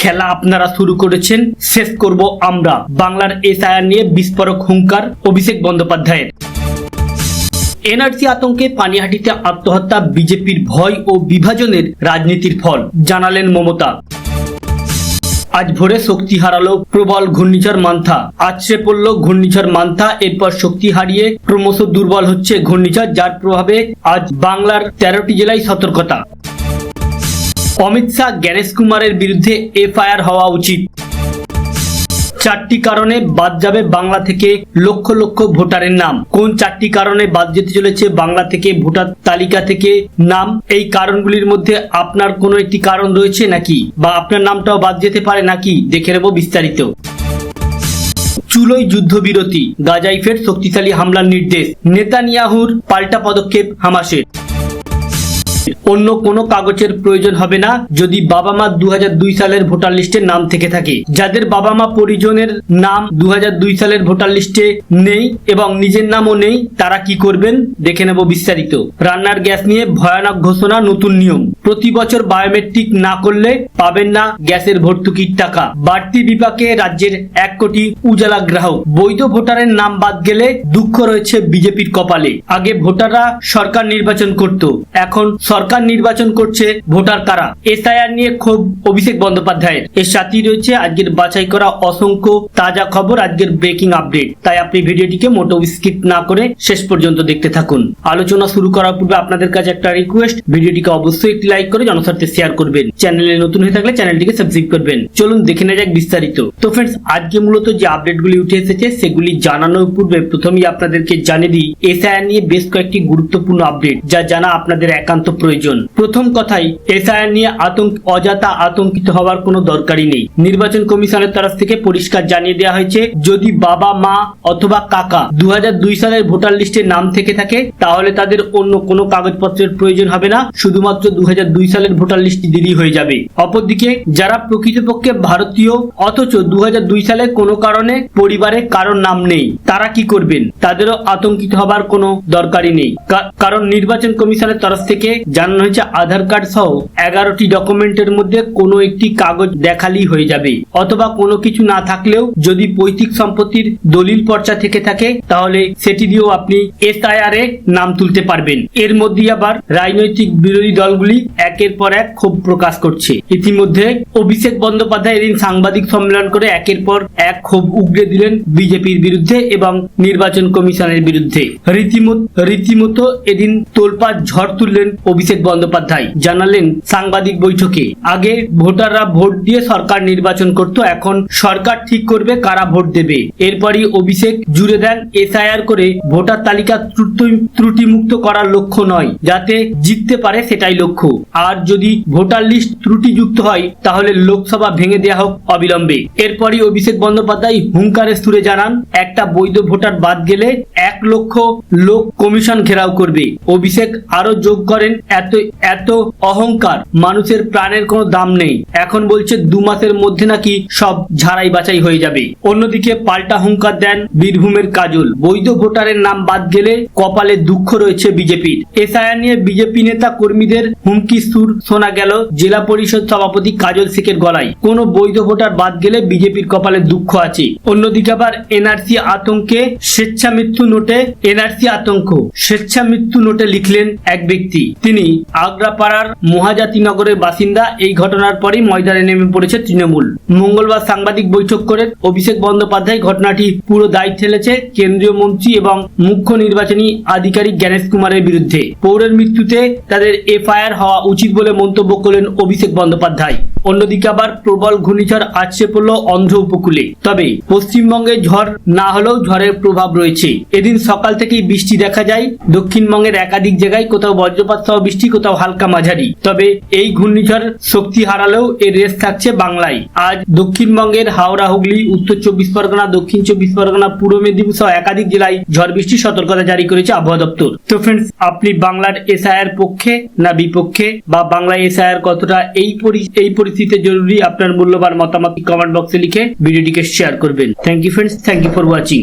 খেলা আপনারা শুরু করেছেন, শেষ করব আমরা। বাংলার এসআইআর নিয়ে বিস্ফোরক হুঙ্কার, অভিষেক বন্দ্যোপাধ্যায়ের। এনআরসি আতঙ্কে পানিহাটিতে আত্মহত্যা, বিজেপির ভয় ও বিভাজনের রাজনীতির ফল, জানালেন মমতা। আজ ভোরে শক্তি হারালো প্রবল ঘূর্ণিঝড় মান্থা। আছড়ে পড়ল ঘূর্ণিঝড় মান্থা, এরপর শক্তি হারিয়ে ক্রমশ দুর্বল হচ্ছে ঘূর্ণিঝড়, যার প্রভাবে আজ বাংলার তেরোটি জেলায় সতর্কতা। অমিত শাহ জ্ঞানেশ কুমারের বিরুদ্ধে এফআইআর হওয়া উচিত। চারটি কারণে বাদ যাবে বাংলা থেকে লক্ষ লক্ষ ভোটারের নাম। কোন চারটি কারণে বাদ যেতে চলেছে বাংলা থেকে ভোটার তালিকা থেকে নাম? এই কারণগুলির মধ্যে আপনার কোনো একটি কারণ রয়েছে নাকি? বা আপনার নামটাও বাদ যেতে পারে নাকি? দেখে নেব বিস্তারিত। চুলোই যুদ্ধবিরতি গাজায় ফের শক্তিশালী হামলার নির্দেশ। নেতানিয়াহুর পাল্টা পদক্ষেপ হামাসের। অন্য কোনো কাগজের প্রয়োজন হবে না যদি বাবা মা দু সালের ভোটার লিস্টে নাম থেকে থাকে। যাদের বাবা মা পরিজনের নাম দু সালের ভোটার লিস্টে নেই এবং নিজের নামও নেই, তারা কি করবেন? দেখে নেব বিস্তারিত। রান্নার গ্যাস নিয়ে ভয়ানক ঘোষণা, নতুন নিয়ম। প্রতি বছর বায়োমেট্রিক না করলে পাবেন না গ্যাসের ভর্তুকির টাকা। বাড়তি বিপাকে রাজ্যের এক কোটি উজালা গ্রাহক। বৈধ ভোটারের নাম বাদ গেলে দুঃখ রয়েছে বিজেপির কপালে। আগে ভোটাররা সরকার নির্বাচন করত। এখন সরকার নির্বাচন করছে ভোটার কারা? এসআইআর নিয়ে ক্ষোভ, অভিষেক বন্দ্যোপাধ্যায়ের। এর সাথেই রয়েছে আজকের বাছাই করা অসংখ্য তাজা খবর, আজকের ব্রেকিং আপডেট। তাই আপনি ভিডিওটিকে মোটো স্কিপ না করে শেষ পর্যন্ত দেখতে থাকুন। আলোচনা শুরু করার পূর্বে আপনাদের কাছে একটা রিকোয়েস্ট, ভিডিওটিকে অবশ্যই একটি লাইক করে জনস্বার্থে শেয়ার করবেন। চ্যানেলে নতুন হয়ে থাকলে চ্যানেলটিকে সাবস্ক্রাইব করবেন। চলুন দেখে নেওয়া যাক বিস্তারিত। তো ফ্রেন্ডস আজকে মূলত যে আপডেটগুলি উঠে এসেছে, সেগুলি জানানোর পূর্বে প্রথমেই আপনাদেরকে জানিয়ে দিই, এসআইআর নিয়ে বেশ কয়েকটি গুরুত্বপূর্ণ আপডেট, যা জানা আপনাদের একান্ত প্রয়োজন। প্রথম কথাই, এসআইআর নিয়ে আতঙ্ক অজাতা আতঙ্কিত হওয়ার কোনো দরকারই নেই। নির্বাচন কমিশনের তরফ থেকে পরিষ্কার জানিয়ে দেওয়া হয়েছে, যদি বাবা, মা অথবা কাকা দু সালের ভোটার লিস্টে নাম থেকে থাকে, তাহলে তাদের অন্য কোনো কাগজপত্রের প্রয়োজন হবে না। শুধুমাত্র দু সালের ভোটার লিস্ট দিলেই হয়ে যাবে। অপরদিকে, যারা প্রকৃতপক্ষে ভারতীয়, অথচ দুহাজার দুই সালে কোনো কারণে পরিবারে কারোর নাম নেই, তারা কি করবেন? তাদেরও আতঙ্কিত হবার কোনো দরকারই নেই। কারণ নির্বাচন কমিশনের তরফ থেকে জানানো হয়েছে, আধার কার্ড সহ এগারোটি ডকুমেন্টের মধ্যে কোনো একটি কাগজ দেখালেই হয়ে যাবে। অথবা কোনো কিছু না থাকলেও যদি পৈতৃক সম্পত্তির দলিল পর্চা থেকে থাকে, তাহলে সেটি দিয়েও আপনি এসআইআর এ নাম তুলতে পারবেন। এর মধ্যে আবার রাজনৈতিক বিরোধী দলগুলি একের পর এক ক্ষোভ প্রকাশ করছে। ইতিমধ্যে অভিষেক বন্দ্যোপাধ্যায় এদিন সাংবাদিক সম্মেলন করে একের পর এক ক্ষোভ উগড়ে দিলেন বিজেপির বিরুদ্ধে এবং নির্বাচন কমিশনের বিরুদ্ধে। রীতিমতো রীতিমতো এদিন তোলপাড় ঝড় তুললেন অভিষেক বন্দ্যোপাধ্যায় জানালেন সাংবাদিক বৈঠকে। আগে ভোটাররা ভোট দিয়ে সরকার নির্বাচন করত, এখন সরকার ঠিক করবে কারা ভোট দেবে। এরপরই অভিষেক জুড়ে দেন এসআইআর করে ভোটার তালিকা ত্রুটি মুক্ত করার লক্ষ্য নয়, যাতে জিততে পারে সেটাই লক্ষ্য। আর যদি ভোটার লিস্ট ত্রুটিযুক্ত হয়, তাহলে লোকসভা ভেঙে দেওয়া হোক অবিলম্বে। এরপরই অভিষেক বন্দ্যোপাধ্যায় হুঙ্কারের সুরে জানান, একটা বৈধ ভোটার বাদ গেলে এক লক্ষ লোক কমিশন ঘেরাও করবে। অভিষেক আরও যোগ করেন এত এত অহংকার, মানুষের প্রাণের কোনো দাম নেই। এখন বলছে দু মাসের মধ্যে নাকি সব ঝাড়াই বাছাই হয়ে যাবে। অন্যদিকে পাল্টা হুঙ্কার দেন বীরভূমের কাজল। বৈধ ভোটারের নাম বাদ গেলে কপালে দুঃখ রয়েছে বিজেপির। এসআইআর নিয়ে বিজেপি নেতা কর্মীদের হুমকি সুর শোনা গেল জেলা পরিষদ সভাপতি কাজল শেখের গলায়। কোনো বৈধ ভোটার বাদ গেলে বিজেপির কপালে দুঃখ আছে। অন্যদিকে আবার এনআরসি আতঙ্কে স্বেচ্ছা মৃত্যু নোটে, এনআরসি আতঙ্ক স্বেচ্ছা মৃত্যু নোটে লিখলেন এক ব্যক্তি। তিনি আগ্রাপাড়ার মহাজাতি নগরের বাসিন্দা এই ঘটনার পরই ময়দানে নেমে পড়েছে তৃণমূল। মঙ্গলবার সাংবাদিক বৈঠক করে অভিষেক বন্দ্যোপাধ্যায় ঘটনাটি পুরো দায় ঠেলেছে কেন্দ্রীয় মন্ত্রী এবং মুখ্য নির্বাচনী আধিকারিক জ্ঞানেশ কুমারের বিরুদ্ধে। পৌরের মৃত্যুতে তাদের এফআইআর হওয়া উচিত বলে মন্তব্য করলেন অভিষেক বন্দ্যোপাধ্যায়। অন্যদিকে আবার প্রবল ঘূর্ণিঝড় আছড়ে পড়ল অন্ধ্র উপকূলে। তবে পশ্চিমবঙ্গে ঝড় না হলেও ঝড়ের প্রভাব রয়েছে। এদিন সকাল থেকেই বৃষ্টি দেখা যায়। দক্ষিণবঙ্গের একাধিক জায়গায় কোথাও বজ্রপাত সহ বৃষ্টি, কোথাও হালকা মাঝারি। তবে এই ঘূর্ণিঝড় শক্তি হারালেও এর রেস থাকছে বাংলায়। আজ দক্ষিণবঙ্গের হাওড়া, হুগলি, উত্তর চব্বিশ পরগনা, দক্ষিণ চব্বিশ পরগনা, পূর্ব মেদিনীপুর সহ একাধিক জেলায় ঝড় বৃষ্টির সতর্কতা জারি করেছে আবহাওয়া দপ্তর। তো ফ্রেন্ডস আপনি বাংলার এসআইআর পক্ষে না বিপক্ষে বা বাংলা এসআইআর কতটা এই এই পরিস্থিতিতে জরুরি আপনার মূল্যবান মতামত কমেন্ট বক্সে লিখে ভিডিওটিকে শেয়ার করবেন। Thank you friends thank you for watching